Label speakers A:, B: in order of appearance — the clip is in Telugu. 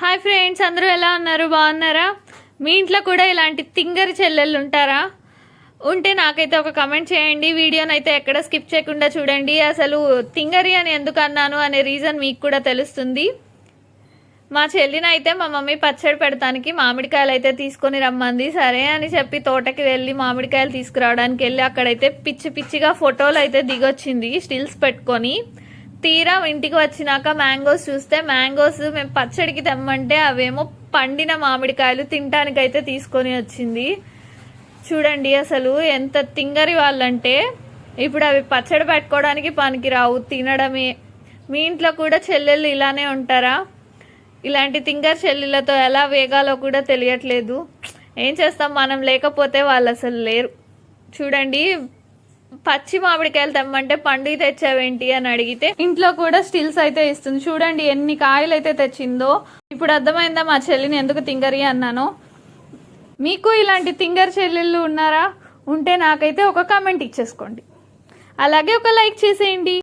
A: హాయ్ ఫ్రెండ్స్ అందరూ ఎలా ఉన్నారు? బాగున్నారా? మీ ఇంట్లో కూడా ఇలాంటి తింగరి చెల్లెళ్ళు ఉంటారా? ఉంటే నాకైతే ఒక కమెంట్ చేయండి. వీడియోని అయితే ఎక్కడ స్కిప్ చేయకుండా చూడండి. అసలు తింగరి అని ఎందుకు అన్నాను అనే రీజన్ మీకు కూడా తెలుస్తుంది. మా చెల్లినైతే మా మమ్మీ పచ్చడి పెడతానికి మామిడికాయలు అయితే తీసుకొని రమ్మంది. సరే అని చెప్పి తోటకి వెళ్ళి మామిడికాయలు తీసుకురావడానికి వెళ్ళి అక్కడైతే పిచ్చి పిచ్చిగా ఫోటోలు అయితే దిగొచ్చింది స్టిల్స్ పెట్టుకొని. తీరా ఇంటికి వచ్చినాక మ్యాంగోస్ చూస్తే మ్యాంగోస్ మేము పచ్చడికి తెమ్మంటే అవేమో పండిన మామిడికాయలు తినటానికైతే అయితే తీసుకొని వచ్చింది. చూడండి అసలు ఎంత తింగరి వాళ్ళంటే ఇప్పుడు అవి పచ్చడి పెట్టుకోవడానికి పనికిరావు తినడమే. మీ ఇంట్లో కూడా చెల్లెళ్ళు ఇలానే ఉంటారా? ఇలాంటి తింగర్ చెల్లెళ్ళతో ఎలా వేగాలో కూడా తెలియట్లేదు. ఏం చేస్తాం మనం లేకపోతే వాళ్ళు అసలు లేరు. చూడండి పచ్చి మామిడికాయలు తెమ్మంటే పండుగ తెచ్చావేంటి అని అడిగితే ఇంట్లో కూడా స్టిల్స్ అయితే ఇస్తుంది. చూడండి ఎన్ని కాయలు అయితే తెచ్చిందో. ఇప్పుడు అర్థమైందా మా చెల్లిని ఎందుకు తింగరి అన్నానో? మీకు ఇలాంటి తింగర్ చెల్లెళ్ళు ఉన్నారా? ఉంటే నాకైతే ఒక కామెంట్ ఇచ్చేసుకోండి. అలాగే ఒక లైక్ చేసేయండి.